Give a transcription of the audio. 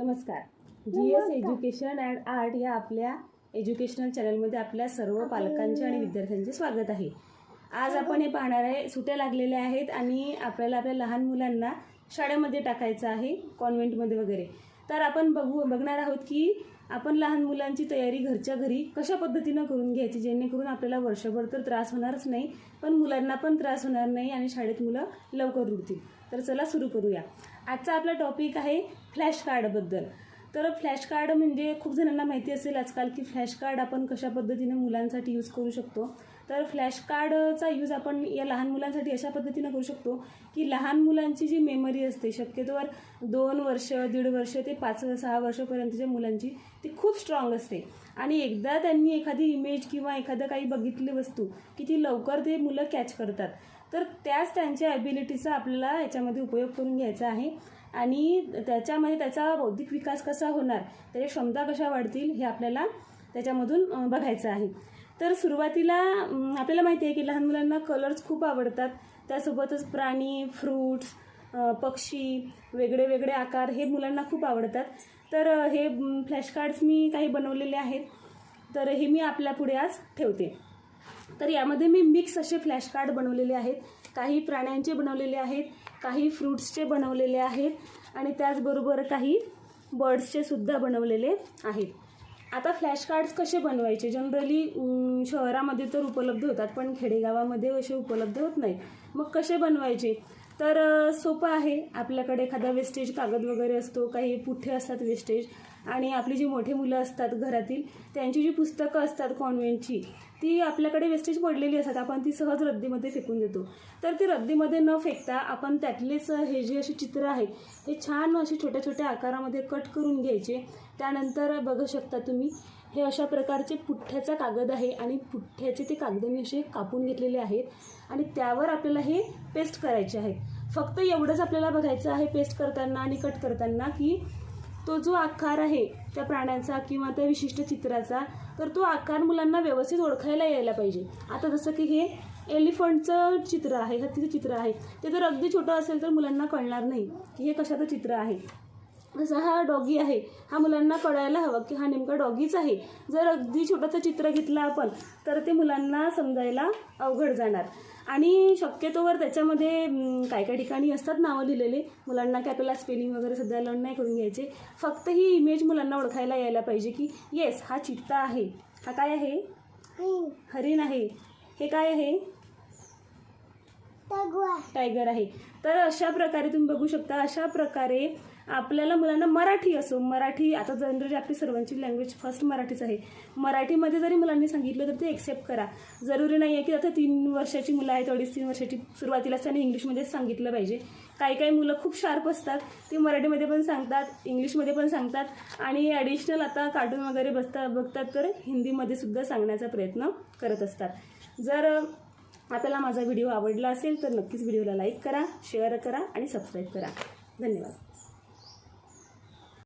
नमस्कार. G S education and art या आपल्या एज्युकेशनल चॅनलमध्ये आपल्या सर्व पालकांचे आणि विद्यार्थ्यांचे स्वागत आहे. आज आपण हे पाहणार आहे सुट्या लागलेल्या आहेत आणि आपल्याला आपल्या लहान मुलांना शाळेमध्ये टाकायचं आहे कॉन्व्हेंटमध्ये वगैरे. तर आपण बघू बघणार आहोत की आपण लहान मुलांची तयारी घरच्या घरी कशा पद्धतीनं करून घ्यायची जेणेकरून आपल्याला वर्षभर तर त्रास होणारच नाही पण मुलांना पण त्रास होणार नाही आणि शाळेत मुलं लवकर रुळतील तर चला सुरू करूया. आजचा आपला टॉपिक आहे फ्लॅश कार्डबद्दल तर फ्लॅश कार्ड म्हणजे खूप जणांना माहिती असेल आजकाल की फ्लॅश कार्ड आपण कशा पद्धतीने मुलांसाठी यूज करू शकतो. तर फ्लॅश कार्डचा यूज आपण या लहान मुलांसाठी अशा पद्धतीनं करू शकतो की लहान मुलांची जी मेमरी असते शक्यतोवर दोन वर्ष दीड वर्ष ते पाच सहा वर्षापर्यंतच्या मुलांची ती खूप स्ट्रॉंग असते. आणि एकदा त्यांनी एखादी इमेज किंवा एखादं काही बघितली वस्तू की ती लवकर ते मुलं कॅच करतात. तर त्याच त्यांच्या ॲबिलिटीचा आपल्याला याच्यामध्ये उपयोग करून घ्यायचा आहे. आणि त्याच्यामध्ये त्याचा बौद्धिक विकास कसा होणार त्याच्या क्षमता कशा वाढतील हे आपल्याला त्याच्यामधून बघायचं आहे. तर सुरुवातीला आपल्याला माहिती आहे की लहान मुलांना कलर्स खूप आवडतात. त्यासोबतच प्राणी फ्रूट्स पक्षी वेगळे वेगळे आकार हे मुलांना खूप आवडतात. तर हे फ्लॅश कार्ड्स मी काही बनवलेले आहेत. तर हे मी आपल्या पुढे आज ठेवते. तर यामध्ये मी मिक्स असे फ्लॅश कार्ड बनवलेले आहेत. काही प्राण्यांचे बनवलेले आहेत काही फ्रूट्सचे बनवलेले आहेत आणि त्याचबरोबर काही बर्ड्सचे सुद्धा बनवलेले आहेत. आता फ्लॅश कार्ड्स कसे बनवायचे? जनरली शहरामध्ये तर उपलब्ध होतात पण खेडेगावामध्ये असे उपलब्ध होत नाही. मग कसे बनवायचे? तर सोपं आहे. आपल्याकडे एखादा वेस्टेज कागद वगैरे असतो काही पुठ्ठे असतात वेस्टेज आणि आपली जी मोठी मुलं असतात घरातील त्यांची जी पुस्तकं असतात कॉन्व्हेंटची ती आपल्याकडे वेस्टेज पडलेली असतात. आपण ती सहज रद्दीमध्ये फेकून देतो. तर ती रद्दीमध्ये न फेकता आपण त्यातलेच हे जे असे चित्र आहेत हे छान असे छोट्या छोट्या आकारामध्ये कट करून घ्यायचे. त्यानंतर बघू शकता तुम्ही हे अशा प्रकारचे पुठ्ठ्याचा कागद आहे आणि पुठ्ठ्याचे ते कागद मी असे कापून घेतलेले आहेत. आणि त्यावर आपल्याला हे पेस्ट करायचे आहे. फक्त एवढंच आपल्याला बघायचं आहे पेस्ट करताना आणि कट करताना की तो जो आकार आहे त्या प्राण्यांचा किंवा त्या विशिष्ट चित्राचा तर तो आकार मुलांना व्यवस्थित ओळखायला यायला पाहिजे. आता जसं की हे एलिफंटचं चित्र आहे हत्तीचं चित्र आहे. ते जर अगदी छोटं असेल तर मुलांना कळणार नाही की हे कशाचं चित्र आहे. जसा हा डॉगी आहे हा मुलांना कळायला हवं की हा नेमका डॉगीच आहे. जर अगदी छोटंसं चित्र घेतलं आपण तर ते मुलांना समजायला अवघड जाणार. आणि शक्यतोवर त्याच्यामध्ये काय काय ठिकाणी असतात नावं लिहिलेले मुलांना काय आपल्याला स्पेलिंग वगैरे सध्या लर्न नाही करून घ्यायचे. फक्त ही इमेज मुलांना ओळखायला यायला पाहिजे की येस हा चित्ता आहे. हा काय आहे? हरिण आहे. हे काय आहे? टायगर. आहे. तर अशा प्रकारे तुम्ही बघू शकता अशा प्रकारे आपल्याला मुलांना मराठी असो मराठी आता जनरली आपली सर्वांची लँग्वेज फर्स्ट मराठीच आहे. मराठीमध्ये जरी मुलांनी सांगितलं तर ते एक्सेप्ट करा. जरुरी नाही आहे की आता तीन वर्षाची मुलं आहेत अडीच तीन वर्षाची सुरुवातीलाच त्यांनी इंग्लिशमध्येच सांगितलं पाहिजे. काही काही मुलं खूप शार्प असतात ते मराठीमध्ये पण सांगतात इंग्लिशमध्ये पण सांगतात आणि ॲडिशनल आता कार्टून वगैरे बसता बघतात तर हिंदीमध्ये सुद्धा सांगण्याचा प्रयत्न करत असतात. जर आपल्याला माझा व्हिडिओ आवडला असेल तर नक्कीच व्हिडिओला लाईक करा शेअर करा आणि सबस्क्राईब करा. धन्यवाद.